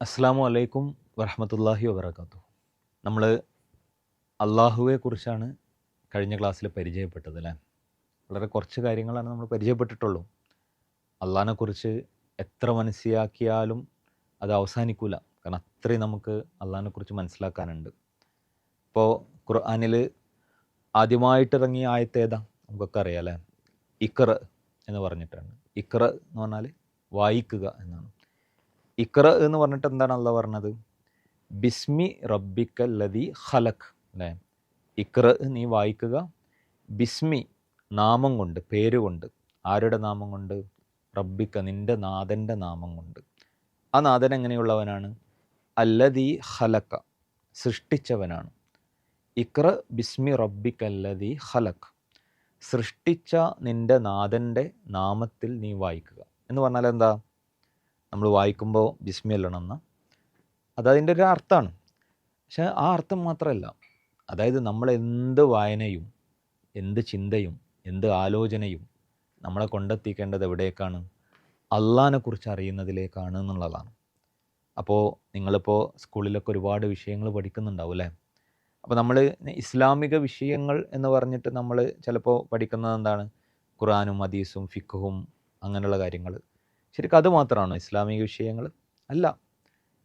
അസ്സാമു അലൈക്കും വറഹമത്തല്ലാഹി വബർക്കാത്തു നമ്മൾ അള്ളാഹുവെ കുറിച്ചാണ് കഴിഞ്ഞ ക്ലാസ്സിൽ പരിചയപ്പെട്ടത് അല്ലേ? വളരെ കുറച്ച് കാര്യങ്ങളാണ് നമ്മൾ പരിചയപ്പെട്ടിട്ടുള്ളൂ. അള്ളാഹിനെക്കുറിച്ച് എത്ര മനസ്സിലാക്കിയാലും അത് അവസാനിക്കൂല. കാരണം അത്രയും നമുക്ക് അള്ളാഹിനെക്കുറിച്ച് മനസ്സിലാക്കാനുണ്ട്. ഇപ്പോൾ ഖുർആാനിൽ ആദ്യമായിട്ട് ഇറങ്ങിയ ആയത്ത് ഏതാ? നമുക്കൊക്കെ അറിയാം അല്ലേ? ഇക്ര എന്ന് പറഞ്ഞിട്ടാണ്. ഇക്ര എന്ന് പറഞ്ഞാൽ വായിക്കുക എന്നാണ്. ഇക്ര എന്ന് പറഞ്ഞിട്ട് എന്താണ് അല്ല പറഞ്ഞത്? ബിസ്മി റബ്ബിക്കൽ ലതി ഖലഖ്. അല്ലേ? ഇക്ര നീ വായിക്കുക. ബിസ്മി നാമം കൊണ്ട് പേരുകൊണ്ട് ആരുടെ നാമം കൊണ്ട്? റബ്ബിക്ക നിന്റെ നാഥന്റെ നാമം കൊണ്ട്. ആ നാഥൻ എങ്ങനെയുള്ളവനാണ്? അല്ലതി ഖലക്ക സൃഷ്ടിച്ചവനാണ്. ഇക്ര ബിസ്മി റബ്ബിക്ക അല്ലതി ഖലഖ് സൃഷ്ടിച്ച നിന്റെ നാഥന്റെ നാമത്തിൽ നീ വായിക്കുക. എന്ന് പറഞ്ഞാൽ എന്താ നമ്മൾ വായിക്കുമ്പോൾ ബിസ്മി അല്ലണമെന്ന അതതിന്റെ ഒരു അർത്ഥമാണ്. പക്ഷെ ആ അർത്ഥം മാത്രമല്ല. അതായത് നമ്മൾ എന്ത് വായനയും എന്ത് ചിന്തയും എന്ത് ആലോചനയും നമ്മളെ കൊണ്ടെത്തിക്കേണ്ടത് എവിടേക്കാണ്? അള്ളാഹിനെ കുറിച്ച് അറിയുന്നതിലേക്കാണ് എന്നുള്ളതാണ്. അപ്പോൾ നിങ്ങളിപ്പോൾ സ്കൂളിലൊക്കെ ഒരുപാട് വിഷയങ്ങൾ പഠിക്കുന്നുണ്ടാവും അല്ലേ? അപ്പോൾ നമ്മൾ ഇസ്ലാമിക വിഷയങ്ങൾ എന്ന് പറഞ്ഞിട്ട് നമ്മൾ ചിലപ്പോൾ പഠിക്കുന്നത് എന്താണ്? ഖുറാനും ഹദീസും ഫിഖും അങ്ങനെയുള്ള കാര്യങ്ങൾ. ശരിക്കും അത് മാത്രമാണോ ഇസ്ലാമിക വിഷയങ്ങൾ? അല്ല.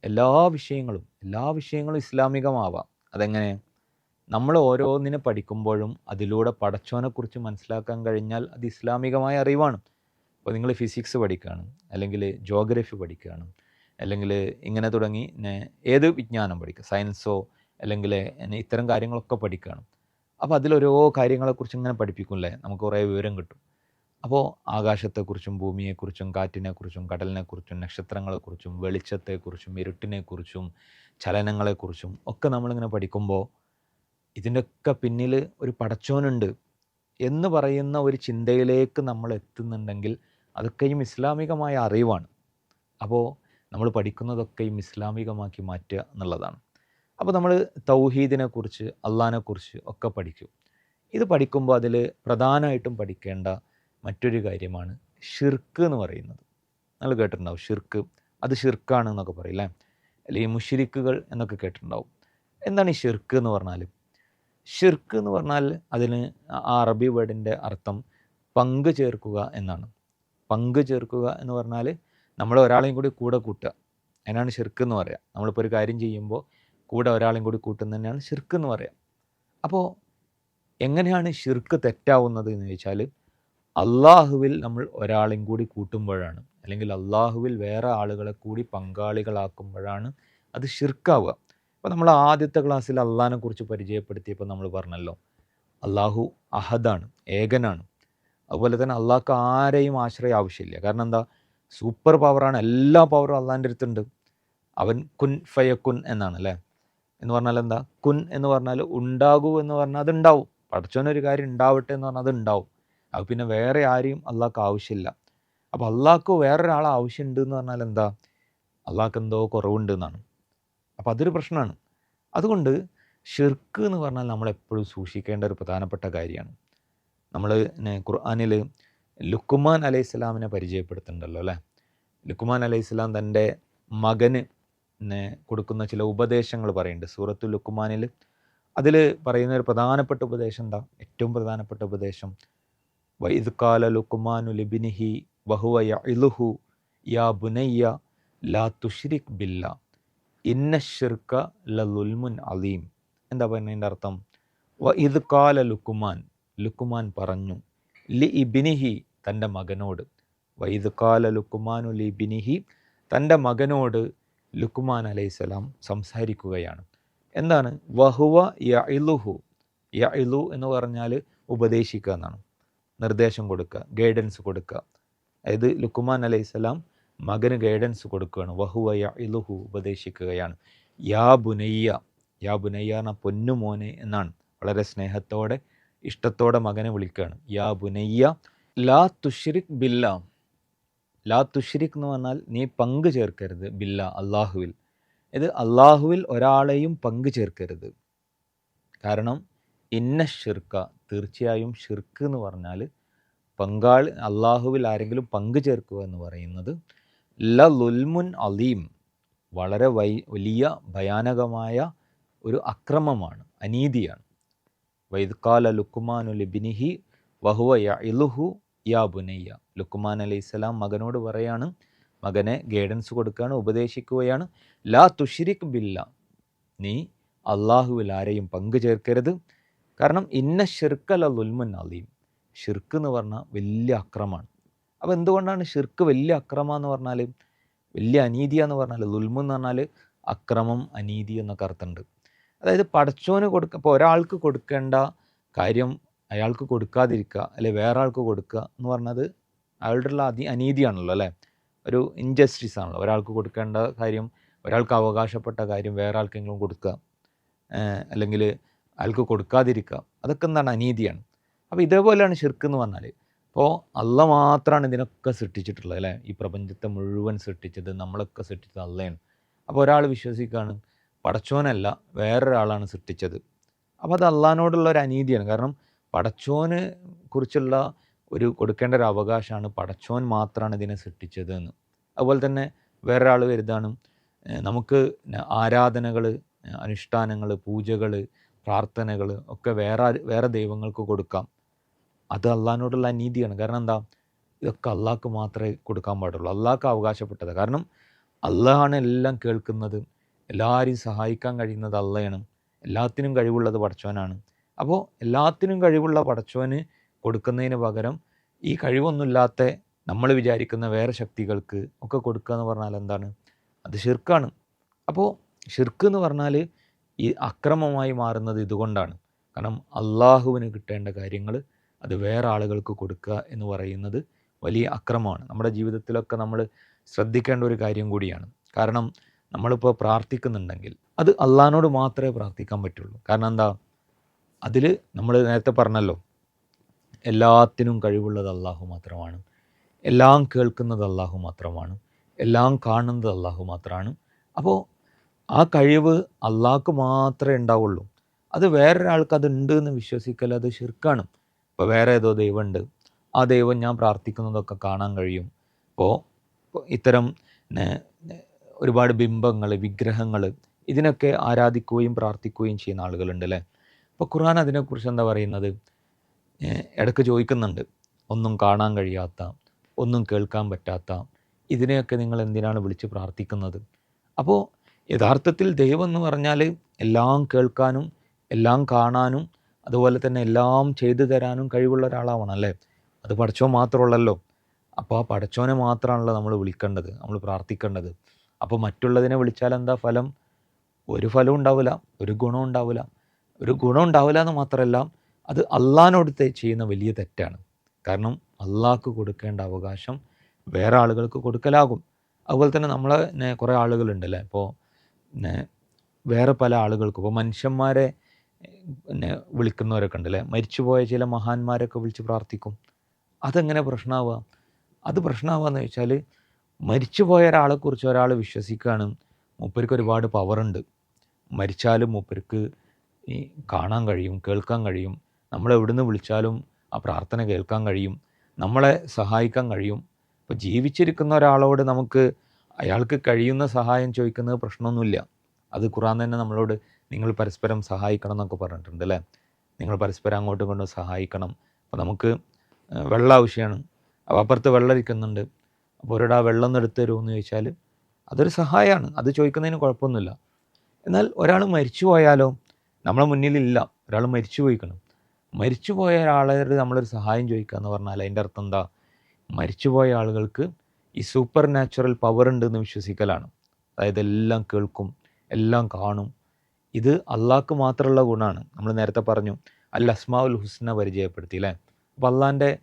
എല്ലാ വിഷയങ്ങളും എല്ലാ വിഷയങ്ങളും ഇസ്ലാമികമാവാം. അതെങ്ങനെ? നമ്മൾ ഓരോന്നിനെ പഠിക്കുമ്പോഴും അതിലൂടെ പടച്ചോനെക്കുറിച്ച് മനസ്സിലാക്കാൻ കഴിഞ്ഞാൽ അത് ഇസ്ലാമികമായ അറിവാണ്. ഇപ്പോൾ നിങ്ങൾ ഫിസിക്സ് പഠിക്കുകയാണ് അല്ലെങ്കിൽ ജോഗ്രഫി പഠിക്കുകയാണ് അല്ലെങ്കിൽ ഇങ്ങനെ തുടങ്ങി ഏത് വിജ്ഞാനം പഠിക്കുക സയൻസോ അല്ലെങ്കിൽ ഇത്തരം കാര്യങ്ങളൊക്കെ പഠിക്കുകയാണ് അപ്പോൾ അതിലോരോ കാര്യങ്ങളെക്കുറിച്ച് ഇങ്ങനെ പഠിപ്പിക്കുമല്ലേ നമുക്ക് കുറേ വിവരം കിട്ടും. അപ്പോൾ ആകാശത്തെക്കുറിച്ചും ഭൂമിയെക്കുറിച്ചും കാറ്റിനെക്കുറിച്ചും കടലിനെക്കുറിച്ചും നക്ഷത്രങ്ങളെക്കുറിച്ചും വെളിച്ചത്തെക്കുറിച്ചും ഇരുട്ടിനെക്കുറിച്ചും ചലനങ്ങളെക്കുറിച്ചും ഒക്കെ നമ്മളിങ്ങനെ പഠിക്കുമ്പോൾ ഇതിന്റെയൊക്കെ പിന്നിൽ ഒരു പടച്ചോനുണ്ട് എന്ന് പറയുന്ന ഒരു ചിന്തയിലേക്ക് നമ്മൾ എത്തുന്നുണ്ടെങ്കിൽ അതൊക്കെയും ഇസ്ലാമികമായ അറിവാണ്. അപ്പോൾ നമ്മൾ പഠിക്കുന്നതൊക്കെയും ഇസ്ലാമികമാക്കി മാറ്റുക എന്നുള്ളതാണ്. അപ്പോൾ നമ്മൾ തൗഹീദിനെക്കുറിച്ച് അള്ളഹാനെക്കുറിച്ച് ഒക്കെ പഠിക്കും. ഇത് പഠിക്കുമ്പോൾ അതിൽ പ്രധാനമായിട്ടും പഠിക്കേണ്ട മറ്റൊരു കാര്യമാണ് ഷിർക്ക് എന്ന് പറയുന്നത്. നല്ല കേട്ടിട്ടുണ്ടാവും ഷിർക്ക് അത് ഷിർക്കാണ് എന്നൊക്കെ പറയും അല്ലേ? അല്ലെങ്കിൽ മുഷിരിക്കുകൾ എന്നൊക്കെ കേട്ടിട്ടുണ്ടാവും. എന്താണ് ഈ ഷിർക്ക് എന്ന് പറഞ്ഞാൽ? ഷിർക്ക് എന്ന് പറഞ്ഞാൽ അതിന് ആ അറബി വേർഡിന്റെ അർത്ഥം പങ്ക് ചേർക്കുക എന്നാണ്. പങ്ക് ചേർക്കുക എന്ന് പറഞ്ഞാൽ നമ്മൾ ഒരാളെയും കൂടി കൂടെ കൂട്ടുക. അതിനാണ് ഷിർക്ക് എന്ന് പറയുക. നമ്മളിപ്പോൾ ഒരു കാര്യം ചെയ്യുമ്പോൾ കൂടെ ഒരാളെയും കൂടി കൂട്ടുന്നതന്നെയാണ് ഷിർക്ക് എന്ന് പറയുക. അപ്പോൾ എങ്ങനെയാണ് ഷിർക്ക് തെറ്റാവുന്നത് എന്ന് ചോദിച്ചാൽ അള്ളാഹുവിൽ നമ്മൾ ഒരാളെയും കൂടി കൂട്ടുമ്പോഴാണ്. അല്ലെങ്കിൽ അള്ളാഹുവിൽ വേറെ ആളുകളെ കൂടി പങ്കാളികളാക്കുമ്പോഴാണ് അത് ഷിർക്കാവുക അപ്പോൾ നമ്മൾ ആദ്യത്തെ ക്ലാസ്സിൽ അള്ളാഹിനെ കുറിച്ച് പരിചയപ്പെടുത്തിയപ്പോൾ നമ്മൾ പറഞ്ഞല്ലോ അള്ളാഹു അഹദാണ് ഏകനാണ്. അതുപോലെ തന്നെ അള്ളാഹ്ക്ക് ആരെയും ആശ്രയം ആവശ്യമില്ല. കാരണം എന്താ? സൂപ്പർ പവറാണ് എല്ലാ പവറും അള്ളാഹിന്റെ അടുത്തുണ്ട്. അവൻ കുൻ ഫയക്കുൻ എന്നാണ് അല്ലേ? എന്ന് പറഞ്ഞാൽ എന്താ? കുൻ എന്ന് പറഞ്ഞാൽ ഉണ്ടാകൂ എന്ന് പറഞ്ഞാൽ അത് ഉണ്ടാവും. പഠിച്ചവനൊരു കാര്യം ഉണ്ടാവട്ടെ എന്ന് പറഞ്ഞാൽ അത് ഉണ്ടാവും. അത് പിന്നെ വേറെ ആരെയും അള്ളാഹ്ക്ക് ആവശ്യമില്ല. അപ്പോൾ അള്ളാഹ്ക്ക് വേറൊരാളെ ആവശ്യമുണ്ട് എന്ന് പറഞ്ഞാൽ എന്താ? അള്ളാഹ്ക്ക് എന്തോ കുറവുണ്ട് എന്നാണ്. അപ്പോൾ അതൊരു പ്രശ്നമാണ്. അതുകൊണ്ട് ഷിർക്ക് എന്ന് പറഞ്ഞാൽ നമ്മൾ എപ്പോഴും സൂക്ഷിക്കേണ്ട ഒരു പ്രധാനപ്പെട്ട കാര്യമാണ്. നമ്മൾ ഖുർആാനിൽ ലുക്കുമാൻ അലൈഹി സ്വലാമിനെ പരിചയപ്പെടുത്തുന്നുണ്ടല്ലോ അല്ലേ? ലുക്കുമാൻ അലൈഹി സ്വലാം തന്റെ മകന് കൊടുക്കുന്ന ചില ഉപദേശങ്ങൾ പറയുന്നുണ്ട്. സൂറത്തു ലുക്കുമാനിൽ അതിൽ പറയുന്ന ഒരു പ്രധാനപ്പെട്ട ഉപദേശം എന്താ? ഏറ്റവും പ്രധാനപ്പെട്ട ഉപദേശം വൈദ് കാല ലുക്കുമാനു ലിബിനിഹി വഹുവ യഇലുഹു യാ ബുനയ്യ ലാ തുഷ്രിക് ബില്ല ഇന്ന ഷിർക്ക ലുൽമുൻ അലീം എന്താ പറയുന്നതിന്റെ അർത്ഥം? വ ഇത് കാല ലുക്കുമാൻ ലുക്കുമാൻ പറഞ്ഞു ലി ഇബിനിഹി തന്റെ മകനോട്. വൈദ് കാല ലുക്കുമാനു ലി ബിനിഹി തന്റെ മകനോട് ലുക്കുമാൻ അലൈഹിസ്സലാം സംസാരിക്കുകയാണ്. എന്താണ്? വഹുവ യഇലുഹു യഇലു എന്ന് പറഞ്ഞാൽ ഉപദേശിക്കുക എന്നാണ്. നിർദ്ദേശം കൊടുക്കുക ഗൈഡൻസ് കൊടുക്കുക. അതായത് ലുക്കുമാൻ അലൈഹിസ്സലാം മകന് ഗൈഡൻസ് കൊടുക്കുകയാണ്. വഹുവയ ഇലുഹു ഉപദേശിക്കുകയാണ്. യാ ബുനയ്യ യാ ബുനയ്യ എന്ന പൊന്നുമോനെ എന്നാണ്. വളരെ സ്നേഹത്തോടെ ഇഷ്ടത്തോടെ മകനെ വിളിക്കുകയാണ്. യാ ബുനയ്യ ലാ തുഷ്രിഖ് ബില്ല. ലാ തുഷ്രിഖ് എന്ന് പറഞ്ഞാൽ നീ പങ്ക് ചേർക്കരുത് ബില്ല അള്ളാഹുവിൽ ഇത് അള്ളാഹുവിൽ ഒരാളെയും പങ്ക് ചേർക്കരുത്. കാരണം ഇന്ന ഷിർക്ക തീർച്ചയായും ഷിർക്ക് എന്ന് പറഞ്ഞാൽ പങ്കാളി അള്ളാഹുവിൽ ആരെങ്കിലും പങ്കു ചേർക്കുക എന്ന് പറയുന്നത് ല ലുൽമുൻ അലീം വളരെ വൈ വലിയ ഭയാനകമായ ഒരു അക്രമമാണ് അനീതിയാണ്. വൈദ്കാല ലുക്കുമാനു ലിബിനിഹി വഹുവ ഇലുഹു യാ ബുനയ്യ. ലുക്കുമാൻ അലൈഹി സ്വലാം മകനോട് പറയാണ് മകനെ ഗൈഡൻസ് കൊടുക്കുകയാണ് ഉപദേശിക്കുകയാണ്. ലാ തുഷിരിക് ബില്ല. നീ അള്ളാഹുവിൽ ആരെയും പങ്കു ചേർക്കരുത്. കാരണം ഇന്ന ഷിർക്കല ലുൽമുൻ അലീം. ഷിർക്ക് എന്ന് പറഞ്ഞാൽ വലിയ അക്രമമാണ്. അപ്പോൾ എന്തുകൊണ്ടാണ് ഷിർക്ക് വലിയ അക്രമം എന്ന് പറഞ്ഞാൽ? വലിയ അനീതി എന്ന് പറഞ്ഞാൽ ലുൽമു എന്ന് പറഞ്ഞാൽ അക്രമം അനീതി എന്നൊക്കെ അർത്ഥമുണ്ട്. അതായത് പടച്ചോന് കൊടുക്ക ഇപ്പോൾ ഒരാൾക്ക് കൊടുക്കേണ്ട കാര്യം അയാൾക്ക് കൊടുക്കാതിരിക്കുക അല്ലെ വേറെ ആൾക്ക് കൊടുക്കുക എന്ന് പറഞ്ഞത് അയാളുടെ ഉള്ള അതി അനീതിയാണല്ലോ അല്ലേ? ഒരു ഇൻജസ്റ്റിസ് ആണല്ലോ. ഒരാൾക്ക് കൊടുക്കേണ്ട കാര്യം ഒരാൾക്ക് അവകാശപ്പെട്ട കാര്യം വേറെ ആൾക്കെങ്കിലും കൊടുക്കുക അല്ലെങ്കിൽ അയാൾക്ക് കൊടുക്കാതിരിക്കുക. അതൊക്കെ എന്താണ്? അനീതിയാണ്. അപ്പോൾ ഇതേപോലെയാണ് ഷിർക്ക് എന്ന് പറഞ്ഞാൽ അപ്പോൾ അല്ല മാത്രമാണ് ഇതിനൊക്കെ സൃഷ്ടിച്ചിട്ടുള്ളത് അല്ലേ? ഈ പ്രപഞ്ചത്തെ മുഴുവൻ സൃഷ്ടിച്ചത് നമ്മളൊക്കെ സൃഷ്ടിച്ചത് അള്ളയാണ്. അപ്പോൾ ഒരാൾ വിശ്വസിക്കുകയാണ് പടച്ചോനല്ല വേറൊരാളാണ് സൃഷ്ടിച്ചത്. അപ്പോൾ അത് അള്ളഹാനോടുള്ള ഒരു അനീതിയാണ്. കാരണം പടച്ചോന് കുറിച്ചുള്ള ഒരു കൊടുക്കേണ്ട ഒരു അവകാശമാണ് പടച്ചോൻ മാത്രമാണ് ഇതിനെ സൃഷ്ടിച്ചത് എന്ന്. അതുപോലെ തന്നെ വേറൊരാൾ വരുതാണ് നമുക്ക് ആരാധനകൾ അനുഷ്ഠാനങ്ങൾ പൂജകൾ പ്രാർത്ഥനകൾ ഒക്കെ വേറെ വേറെ ദൈവങ്ങൾക്ക് കൊടുക്കാം. അത് അള്ളാഹിനോടുള്ള അനീതിയാണ് കാരണം എന്താ? ഇതൊക്കെ അള്ളാഹ്ക്ക് മാത്രമേ കൊടുക്കാൻ പാടുള്ളൂ. അള്ളാഹ്ക്ക് അവകാശപ്പെട്ടത്. കാരണം അള്ളാഹാണ് എല്ലാം കേൾക്കുന്നത്. എല്ലാവരെയും സഹായിക്കാൻ കഴിയുന്നത് അള്ളയാണ് എല്ലാത്തിനും കഴിവുള്ളത് പടച്ചവനാണ്. അപ്പോൾ എല്ലാത്തിനും കഴിവുള്ള പടച്ചവന് കൊടുക്കുന്നതിന് പകരം ഈ കഴിവൊന്നുമില്ലാത്ത നമ്മൾ വിചാരിക്കുന്ന വേറെ ശക്തികൾക്ക് ഒക്കെ കൊടുക്കുക എന്ന് പറഞ്ഞാൽ എന്താണ്? അത് ഷിർക്കാണ് അപ്പോൾ ഷിർക്ക് എന്ന് പറഞ്ഞാൽ ഈ അക്രമമായി മാറുന്നത് ഇതുകൊണ്ടാണ്. കാരണം അള്ളാഹുവിന് കിട്ടേണ്ട കാര്യങ്ങൾ അത് വേറെ ആളുകൾക്ക് കൊടുക്കുക എന്ന് പറയുന്നത് വലിയ അക്രമമാണ്. നമ്മുടെ ജീവിതത്തിലൊക്കെ നമ്മൾ ശ്രദ്ധിക്കേണ്ട ഒരു കാര്യം കൂടിയാണ്. കാരണം നമ്മളിപ്പോൾ പ്രാർത്ഥിക്കുന്നുണ്ടെങ്കിൽ അത് അള്ളഹാനോട് മാത്രമേ പ്രാർത്ഥിക്കാൻ പറ്റുള്ളൂ. കാരണം എന്താ? അതിൽ നമ്മൾ നേരത്തെ പറഞ്ഞല്ലോ എല്ലാത്തിനും കഴിവുള്ളത് അള്ളാഹു മാത്രമാണ്. എല്ലാം കേൾക്കുന്നത് അള്ളാഹു മാത്രമാണ്. എല്ലാം കാണുന്നത് അള്ളാഹു മാത്രമാണ്. അപ്പോൾ ആ കഴിവ് അള്ളാഹ്ക്ക് മാത്രമേ ഉണ്ടാവുള്ളൂ. അത് വേറൊരാൾക്ക് ഉണ്ട് എന്ന് വിശ്വസിക്കൽ അത് ശിർക്കാണ്. ഇപ്പോൾ വേറെ ഏതോ ദൈവമുണ്ട്. ആ ദൈവം ഞാൻ പ്രാർത്ഥിക്കുന്നതൊക്കെ കാണാൻ കഴിയും. അപ്പോൾ ഇത്തരം ഒരുപാട് ബിംബങ്ങൾ വിഗ്രഹങ്ങൾ ഇതിനൊക്കെ ആരാധിക്കുകയും പ്രാർത്ഥിക്കുകയും ചെയ്യുന്ന ആളുകളുണ്ട് അല്ലേ? അപ്പോൾ ഖുർആൻ അതിനെക്കുറിച്ച് എന്താ പറയുന്നത്? ഇടയ്ക്ക് ചോദിക്കുന്നുണ്ട്. ഒന്നും കാണാൻ കഴിയാത്ത ഒന്നും കേൾക്കാൻ പറ്റാത്ത ഇതിനെയൊക്കെ നിങ്ങൾ എന്തിനാണ് വിളിച്ച് പ്രാർത്ഥിക്കുന്നത്? അപ്പോൾ യഥാർത്ഥത്തിൽ ദൈവം എന്ന് പറഞ്ഞാൽ എല്ലാം കേൾക്കാനും എല്ലാം കാണാനും അതുപോലെ തന്നെ എല്ലാം ചെയ്തു തരാനും കഴിവുള്ള ഒരാളാവണം അല്ലേ? അത് പഠിച്ചോ മാത്രമുള്ളല്ലോ. അപ്പോൾ ആ പഠിച്ചോനെ മാത്രമാണല്ലോ നമ്മൾ വിളിക്കേണ്ടത് നമ്മൾ പ്രാർത്ഥിക്കേണ്ടത്. അപ്പോൾ മറ്റുള്ളതിനെ വിളിച്ചാൽ എന്താ ഫലം? ഒരു ഫലവും ഉണ്ടാവില്ല ഒരു ഗുണം ഉണ്ടാവില്ല. ഒരു ഗുണം ഉണ്ടാവില്ല എന്ന് മാത്രമല്ല അത് അള്ളാഹിനോട് ചെയ്യുന്ന വലിയ തെറ്റാണ്. കാരണം അള്ളാഹ്ക്ക് കൊടുക്കേണ്ട അവകാശം വേറെ ആളുകൾക്ക് കൊടുക്കലാകും. അതുപോലെ തന്നെ നമ്മളെ കുറേ ആളുകളുണ്ടല്ലേ ഇപ്പോൾ പിന്നെ വേറെ പല ആളുകൾക്കും. ഇപ്പോൾ മനുഷ്യന്മാരെ പിന്നെ വിളിക്കുന്നവരൊക്കെ ഉണ്ടല്ലേ? മരിച്ചുപോയ ചില മഹാന്മാരൊക്കെ വിളിച്ച് പ്രാർത്ഥിക്കും. അതെങ്ങനെ പ്രശ്നമാവുക? അത് പ്രശ്നമാവുക വെച്ചാൽ മരിച്ചുപോയ ഒരാളെക്കുറിച്ച് ഒരാൾ വിശ്വസിക്കുകയാണ്. മൂപ്പർക്ക് ഒരുപാട് പവറുണ്ട് മരിച്ചാലും മൂപ്പർക്ക് ഈ കാണാൻ കഴിയും കേൾക്കാൻ കഴിയും. നമ്മൾ എവിടുന്ന് വിളിച്ചാലും ആ പ്രാർത്ഥന കേൾക്കാൻ കഴിയും. നമ്മളെ സഹായിക്കാൻ കഴിയും. ഇപ്പോൾ ജീവിച്ചിരിക്കുന്ന ഒരാളോട് നമുക്ക് അയാൾക്ക് കഴിയുന്ന സഹായം ചോദിക്കുന്നത് പ്രശ്നമൊന്നുമില്ല. അത് ഖുറാൻ തന്നെ നമ്മളോട് നിങ്ങൾ പരസ്പരം സഹായിക്കണം എന്നൊക്കെ പറഞ്ഞിട്ടുണ്ട് അല്ലേ? നിങ്ങൾ പരസ്പരം അങ്ങോട്ടും ഇങ്ങോട്ടും സഹായിക്കണം. അപ്പോൾ നമുക്ക് വെള്ളം ആവശ്യമാണ്. അപ്പോൾ അപ്പുറത്ത് വെള്ളം ഇരിക്കുന്നുണ്ട്. അപ്പോൾ ഒരിടാ വെള്ളം ഒന്ന് എടുത്ത് തരുമോ ചോദിച്ചാൽ അതൊരു സഹായമാണ്. അത് ചോദിക്കുന്നതിന് കുഴപ്പമൊന്നുമില്ല. എന്നാൽ ഒരാൾ മരിച്ചു പോയാലോ? നമ്മളെ മുന്നിലില്ല. ഒരാൾ മരിച്ചു പോയിക്കണം. മരിച്ചു പോയ ഒരാളോട് നമ്മളൊരു സഹായം ചോദിക്കുക എന്ന് പറഞ്ഞാൽ അതിന്റെ അർത്ഥം എന്താ? മരിച്ചു പോയ ആളുകൾക്ക് ഈ സൂപ്പർ നാച്ചുറൽ പവർ ഉണ്ടെന്ന് വിശ്വസിക്കലാണ്. അതായത് എല്ലാം കേൾക്കും എല്ലാം കാണും. ഇത് അള്ളാഹ്ക്ക് മാത്രമുള്ള ഗുണമാണ്. നമ്മൾ നേരത്തെ പറഞ്ഞു അൽ അസ്മാഉൽ ഹുസ്ന പരിചയപ്പെടുത്തി അല്ലേ? അപ്പോൾ അള്ളാഹിന്റെ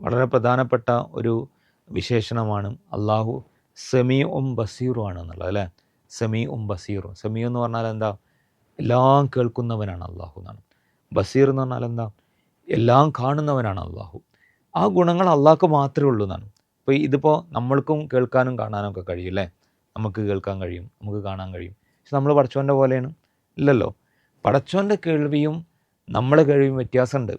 വളരെ പ്രധാനപ്പെട്ട ഒരു വിശേഷണമാണ് അള്ളാഹു സെമി ഉം ബസീറും ആണ് എന്നുള്ളത് അല്ലേ? സെമി ഉം ബസീറും. സെമി എന്ന് പറഞ്ഞാൽ എന്താ? എല്ലാം കേൾക്കുന്നവനാണ് അള്ളാഹു എന്നാണ്. ബസീർ എന്ന് പറഞ്ഞാൽ എന്താ? എല്ലാം കാണുന്നവനാണ് അള്ളാഹു. ആ ഗുണങ്ങൾ അള്ളാഹ്ക്ക് മാത്രമേ ഉള്ളൂ എന്നാണ്. അപ്പോൾ ഇതിപ്പോൾ നമ്മൾക്കും കേൾക്കാനും കാണാനും ഒക്കെ കഴിയും അല്ലേ നമുക്ക് കേൾക്കാൻ കഴിയും നമുക്ക് കാണാൻ കഴിയും. പക്ഷെ നമ്മൾ പടച്ചോന്റെ പോലെയാണ്. ഇല്ലല്ലോ. പടച്ചോന്റെ കേൾവിയും നമ്മളെ കേൾവിയും വ്യത്യാസമുണ്ട്.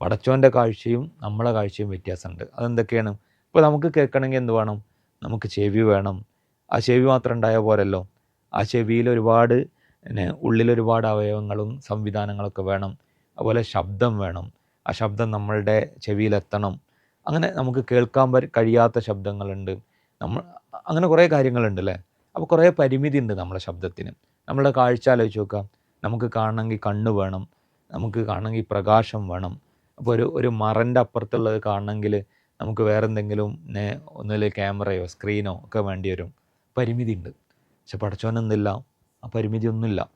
പടച്ചോന്റെ കാഴ്ചയും നമ്മളെ കാഴ്ചയും വ്യത്യാസമുണ്ട്. അതെന്തൊക്കെയാണ്? ഇപ്പോൾ നമുക്ക് കേൾക്കണമെങ്കിൽ എന്ത് വേണം? നമുക്ക് ചെവി വേണം. ആ ചെവി മാത്രം ഉണ്ടായ പോരല്ലോ. ആ ചെവിയിൽ ഒരുപാട് പിന്നെ ഉള്ളിലൊരുപാട് അവയവങ്ങളും സംവിധാനങ്ങളൊക്കെ വേണം. അതുപോലെ ശബ്ദം വേണം. ആ ശബ്ദം നമ്മളുടെ ചെവിയിലെത്തണം. അങ്ങനെ നമുക്ക് കേൾക്കാൻ കഴിയാത്ത ശബ്ദങ്ങളുണ്ട്. നമ്മൾ അങ്ങനെ കുറേ കാര്യങ്ങളുണ്ട് അല്ലേ അപ്പോൾ കുറേ പരിമിതി ഉണ്ട് നമ്മുടെ ശബ്ദത്തിന്. നമ്മളുടെ കാഴ്ച ആലോചിച്ച് നോക്കാം. നമുക്ക് കാണണമെങ്കിൽ കണ്ണ് വേണം. നമുക്ക് കാണണമെങ്കിൽ പ്രകാശം വേണം. അപ്പോൾ ഒരു ഒരു മറന്റെ അപ്പുറത്തുള്ളത് കാണണമെങ്കിൽ നമുക്ക് വേറെ എന്തെങ്കിലും ഒന്നുമില്ല ക്യാമറയോ സ്ക്രീനോ ഒക്കെ വേണ്ടി വരും. പരിമിതി ഉണ്ട് പക്ഷെ പടച്ചോനൊന്നുമില്ല. ആ പരിമിതി ഒന്നുമില്ല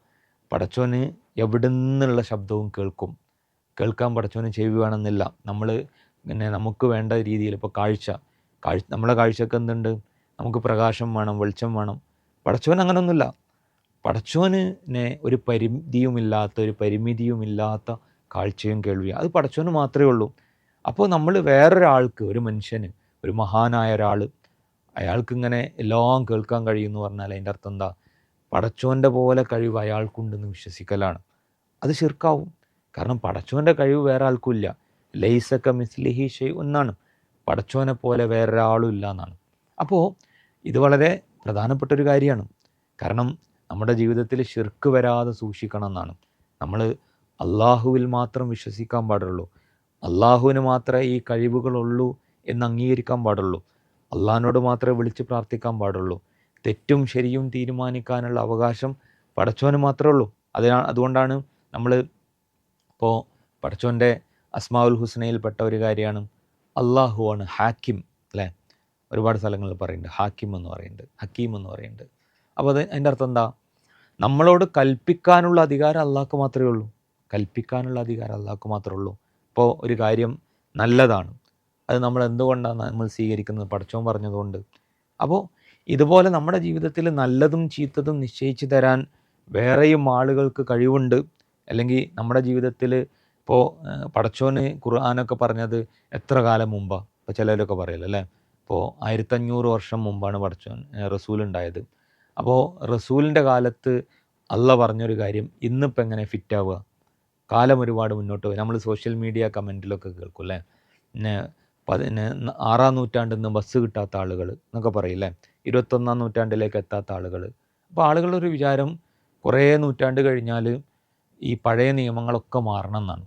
പടച്ചോന് എവിടെ നിന്നുള്ള ശബ്ദവും കേൾക്കും. കേൾക്കാൻ പടച്ചോന് ചെവി വേണമെന്നില്ല. നമ്മൾ പിന്നെ നമുക്ക് വേണ്ട രീതിയിൽ ഇപ്പോൾ കാഴ്ച കാഴ്ച നമ്മുടെ കാഴ്ചക്ക് എന്തുണ്ട്? നമുക്ക് പ്രകാശം വേണം വെളിച്ചം വേണം. പടച്ചോൻ അങ്ങനൊന്നുമില്ല. പടച്ചവനെ ഒരു പരിമിതിയുമില്ലാത്ത ഒരു പരിമിതിയുമില്ലാത്ത കാഴ്ചയും കേൾവിയും അത് പടച്ചവന് മാത്രമേ ഉള്ളൂ. അപ്പോൾ നമ്മൾ വേറൊരാൾക്ക് ഒരു മനുഷ്യന് ഒരു മഹാനായ ഒരാൾ അയാൾക്കിങ്ങനെ എല്ലാം കേൾക്കാൻ കഴിയുമെന്ന് പറഞ്ഞാൽ അതിന്റെ അർത്ഥം എന്താ? പടച്ചോന്റെ പോലെ കഴിവ് അയാൾക്കുണ്ടെന്ന് വിശ്വസിക്കലാണ്. അത് ശിർക്കാവും. കാരണം പടച്ചോന്റെ കഴിവ് വേറെ ആൾക്കും ഇല്ല. ലൈസക്ക മിസ്ലിഹി ഷെയ് ഒന്നാണ്. പടച്ചോനെ പോലെ വേറൊരാളും ഇല്ല എന്നാണ് അപ്പോൾ ഇത് വളരെ പ്രധാനപ്പെട്ട ഒരു കാര്യമാണ്. കാരണം നമ്മുടെ ജീവിതത്തിൽ ഷിർക്ക് വരാതെ സൂക്ഷിക്കണം എന്നാണ് നമ്മൾ അള്ളാഹുവിൽ മാത്രം വിശ്വസിക്കാൻ പാടുള്ളൂ. അള്ളാഹുവിന് മാത്രമേ ഈ കഴിവുകളുള്ളൂ എന്ന് അംഗീകരിക്കാൻ പാടുള്ളൂ. അള്ളാഹിനോട് മാത്രമേ വിളിച്ച് പ്രാർത്ഥിക്കാൻ പാടുള്ളൂ. തെറ്റും ശരിയും തീരുമാനിക്കാനുള്ള അവകാശം പടച്ചോന് മാത്രമേ ഉള്ളൂ. അതിനാ അതുകൊണ്ടാണ് നമ്മൾ ഇപ്പോൾ പടച്ചോന്റെ അസ്മാവുൽ ഹുസ്നയിൽപ്പെട്ട ഒരു കാര്യമാണ്. അള്ളാഹുവാണ് ഹാക്കിം അല്ലേ? ഒരുപാട് സ്ഥലങ്ങളിൽ പറയുന്നുണ്ട്. ഹാക്കിം എന്ന് പറയുന്നുണ്ട്. ഹക്കീം എന്ന് പറയുന്നുണ്ട്. അപ്പോൾ അത് അതിന്റെ അർത്ഥം എന്താ? നമ്മളോട് കൽപ്പിക്കാനുള്ള അധികാരം അള്ളാഹ്ക്ക് മാത്രമേ ഉള്ളൂ. കൽപ്പിക്കാനുള്ള അധികാരം അള്ളാഹ്ക്ക് മാത്രമേ ഉള്ളൂ. ഇപ്പോൾ ഒരു കാര്യം നല്ലതാണ്. അത് നമ്മൾ എന്തുകൊണ്ടാണ് നമ്മൾ സ്വീകരിക്കുന്നത്? പഠിച്ചോൻ പറഞ്ഞതുകൊണ്ട്. അപ്പോൾ ഇതുപോലെ നമ്മുടെ ജീവിതത്തിൽ നല്ലതും ചീത്തതും നിശ്ചയിച്ചു തരാൻ വേറെയും ആളുകൾക്ക് കഴിവുണ്ട്. അല്ലെങ്കിൽ നമ്മുടെ ജീവിതത്തിൽ ഇപ്പോൾ പടച്ചോന് ഖുർആാനൊക്കെ പറഞ്ഞത് എത്ര കാലം മുമ്പാണ് ഇപ്പോൾ ചിലരൊക്കെ പറയല്ലോ അല്ലേ? ഇപ്പോൾ ആയിരത്തഞ്ഞൂറ് വർഷം മുമ്പാണ് പടച്ചോൻ റസൂൽ ഉണ്ടായത്. അപ്പോൾ റസൂലിന്റെ കാലത്ത് അള്ള പറഞ്ഞൊരു കാര്യം ഇന്നിപ്പോൾ എങ്ങനെ ഫിറ്റാവുക കാലം ഒരുപാട് മുന്നോട്ട് പോയി. നമ്മൾ സോഷ്യൽ മീഡിയ കമന്റിലൊക്കെ കേൾക്കും അല്ലേ? പിന്നെ പതിന് ആറാം നൂറ്റാണ്ടിൽ നിന്ന് ബസ് കിട്ടാത്ത ആളുകൾ എന്നൊക്കെ പറയില്ലേ ഇരുപത്തൊന്നാം നൂറ്റാണ്ടിലേക്ക് എത്താത്ത ആളുകൾ അപ്പോൾ ആളുകളൊരു വിചാരം കുറേ നൂറ്റാണ്ട് കഴിഞ്ഞാൽ ഈ പഴയ നിയമങ്ങളൊക്കെ മാറണം എന്നാണ്.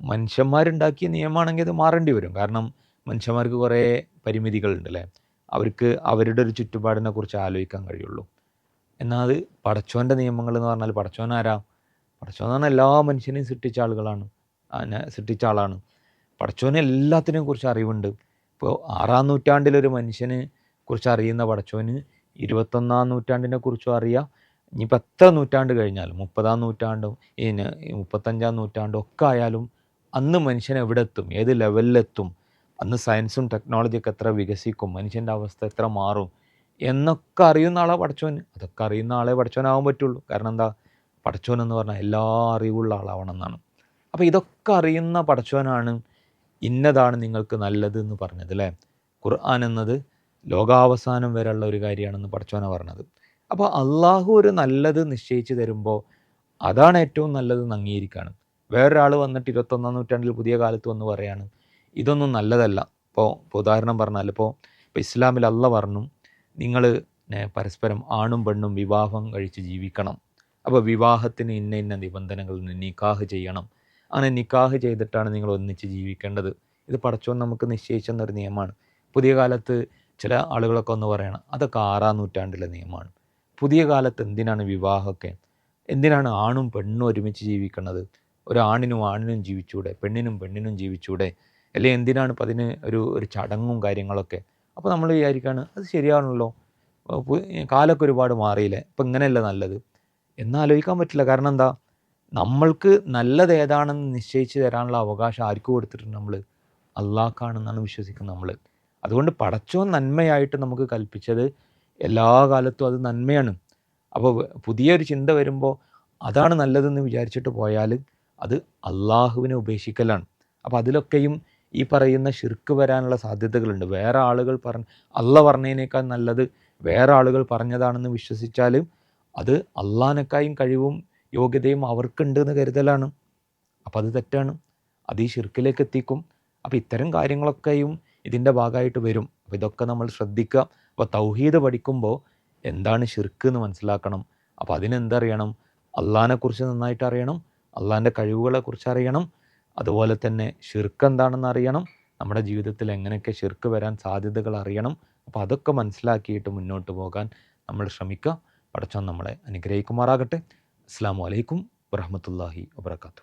മനുഷ്യന്മാരുണ്ടാക്കിയ നിയമമാണെങ്കിൽ അത് മാറേണ്ടി വരും. കാരണം മനുഷ്യന്മാർക്ക് കുറേ പരിമിതികളുണ്ട് അല്ലേ അവർക്ക് അവരുടെ ഒരു ചുറ്റുപാടിനെ കുറിച്ച് ആലോചിക്കാൻ കഴിയുള്ളൂ. എന്നാൽ അത് പടച്ചോന്റെ നിയമങ്ങൾ എന്ന് പറഞ്ഞാൽ പടച്ചോൻ ആരാ? പടച്ചോൻ എന്ന് പറഞ്ഞാൽ എല്ലാ മനുഷ്യനെയും സൃഷ്ടിച്ച ആളുകളാണ്. സൃഷ്ടിച്ച ആളാണ്. പടച്ചോന് എല്ലാത്തിനെയും കുറിച്ച് അറിവുണ്ട്. ഇപ്പോൾ ആറാം നൂറ്റാണ്ടിലൊരു മനുഷ്യനെ കുറിച്ച് അറിയുന്ന പടച്ചോന് ഇരുപത്തൊന്നാം നൂറ്റാണ്ടിനെ കുറിച്ചും അറിയാം. ഇനിയിപ്പോൾ എത്ര നൂറ്റാണ്ട് കഴിഞ്ഞാലും മുപ്പതാം നൂറ്റാണ്ടും മുപ്പത്തഞ്ചാം നൂറ്റാണ്ടും ഒക്കെ ആയാലും അന്ന് മനുഷ്യൻ എവിടെ എത്തും ഏത് ലെവലിലെത്തും അന്ന് സയൻസും ടെക്നോളജിയൊക്കെ എത്ര വികസിക്കും? മനുഷ്യന്റെ അവസ്ഥ എത്ര മാറും? എന്നൊക്കെ അറിയുന്ന ആളെ പഠിച്ചോൻ അതൊക്കെ അറിയുന്ന ആളെ പഠിച്ചോനാവാൻ പറ്റുള്ളൂ. കാരണം എന്താ? പഠിച്ചോൻ എന്ന് പറഞ്ഞാൽ എല്ലാ അറിവുള്ള ആളാവണം എന്നാണ് അപ്പോൾ ഇതൊക്കെ അറിയുന്ന പഠിച്ചോനാണ് ഇന്നതാണ് നിങ്ങൾക്ക് നല്ലത് എന്ന് പറഞ്ഞത് അല്ലേ? ഖുർആൻ എന്നത് ലോകാവസാനം വരെയുള്ള ഒരു കാര്യമാണെന്ന് പഠിച്ചോന പറഞ്ഞത്. അപ്പോൾ അള്ളാഹു ഒരു നല്ലത് നിശ്ചയിച്ച് തരുമ്പോൾ അതാണ് ഏറ്റവും നല്ലതെന്ന് അംഗീകരിക്കുകയാണ് വേറൊരാൾ വന്നിട്ട് ഇരുപത്തൊന്നാം നൂറ്റാണ്ടിൽ പുതിയ കാലത്ത് വന്ന് പറയാണ് ഇതൊന്നും നല്ലതല്ല. ഇപ്പോൾ ഇപ്പോൾ ഉദാഹരണം പറഞ്ഞാൽ ഇപ്പോൾ ഇപ്പോൾ ഇസ്ലാമിൽ അല്ല പറഞ്ഞു നിങ്ങൾ പരസ്പരം ആണും പെണ്ണും വിവാഹം കഴിച്ച് ജീവിക്കണം. അപ്പോൾ വിവാഹത്തിന് ഇന്ന ഇന്ന നിബന്ധനകൾ നിക്കാഹ് ചെയ്യണം. അങ്ങനെ നിക്കാഹ് ചെയ്തിട്ടാണ് നിങ്ങൾ ഒന്നിച്ച് ജീവിക്കേണ്ടത്. ഇത് പടച്ചോൻ നമുക്ക് നിശ്ചയിച്ചെന്നൊരു നിയമമാണ് പുതിയ കാലത്ത് ചില ആളുകളൊക്കെ ഒന്ന് പറയണം അതൊക്കെ ആറാം നൂറ്റാണ്ടിലെ നിയമമാണ് പുതിയ കാലത്ത് എന്തിനാണ് വിവാഹമൊക്കെ? എന്തിനാണ് ആണും പെണ്ണും ഒരുമിച്ച് ജീവിക്കുന്നത് ഒരു ആണിനും ആണിനും ജീവിച്ചൂടെ പെണ്ണിനും പെണ്ണിനും ജീവിച്ചൂടെ? അല്ലെങ്കിൽ എന്തിനാണ് ഇപ്പം അതിന് ഒരു ഒരു ചടങ്ങും കാര്യങ്ങളൊക്കെ? അപ്പോൾ നമ്മൾ വിചാരിക്കുകയാണ് അത് ശരിയാണല്ലോ. കാലൊക്കെ ഒരുപാട് മാറിയില്ലേ? ഇപ്പം ഇങ്ങനെയല്ല നല്ലത്? എന്നാലോചിക്കാൻ പറ്റില്ല. കാരണം എന്താ? നമ്മൾക്ക് നല്ലത് ഏതാണെന്ന് നിശ്ചയിച്ച് തരാനുള്ള അവകാശം ആർക്ക് കൊടുത്തിട്ടുണ്ട് നമ്മൾ അള്ളാഹ്ക്കാണെന്നാണ് വിശ്വസിക്കുന്നത് നമ്മൾ അതുകൊണ്ട് പടച്ചോ നന്മയായിട്ട് നമുക്ക് കൽപ്പിച്ചത് എല്ലാ കാലത്തും അത് നന്മയാണ്. അപ്പോൾ പുതിയൊരു ചിന്ത വരുമ്പോൾ അതാണ് നല്ലതെന്ന് വിചാരിച്ചിട്ട് പോയാൽ അത് അള്ളാഹുവിനെ ഉപേക്ഷിക്കലാണ്. അപ്പോൾ അതിലൊക്കെയും ഈ പറയുന്ന ഷിർക്ക് വരാനുള്ള സാധ്യതകളുണ്ട്. വേറെ ആളുകൾ പറഞ്ഞ അല്ല പറഞ്ഞതിനേക്കാൾ നല്ലത് വേറെ ആളുകൾ പറഞ്ഞതാണെന്ന് വിശ്വസിച്ചാൽ അത് അള്ളാഹിനേക്കായും കഴിവും യോഗ്യതയും അവർക്കുണ്ട് എന്ന് കരുതലാണ്. അപ്പം അത് തെറ്റാണ്. അത് ഈ ഷിർക്കിലേക്ക് എത്തിക്കും. അപ്പോൾ ഇത്തരം കാര്യങ്ങളൊക്കെയും ഇതിന്റെ ഭാഗമായിട്ട് വരും. അപ്പോൾ ഇതൊക്കെ നമ്മൾ ശ്രദ്ധിക്കുക. അപ്പോൾ തൗഹീദ് പഠിക്കുമ്പോൾ എന്താണ് ഷിർക്ക് എന്ന് മനസ്സിലാക്കണം. അപ്പോൾ അതിനെന്തറിയണം അള്ളാഹിനെക്കുറിച്ച് നന്നായിട്ട് അറിയണം. അള്ളാഹിന്റെ കഴിവുകളെക്കുറിച്ച് അറിയണം. അതുപോലെ തന്നെ ഷിർക്ക് എന്താണെന്ന് അറിയണം. നമ്മുടെ ജീവിതത്തിൽ എങ്ങനെയൊക്കെ ഷിർക്ക് വരാൻ സാധ്യതകൾ അറിയണം. അപ്പോൾ അതൊക്കെ മനസ്സിലാക്കിയിട്ട് മുന്നോട്ട് പോകാൻ നമ്മൾ ശ്രമിക്കുക. പടച്ചോൻ നമ്മളെ അനുഗ്രഹിക്കുമാറാകട്ടെ. അസ്സാം വലൈക്കും വറഹമത്തല്ലാഹി വാബർക്കാത്തു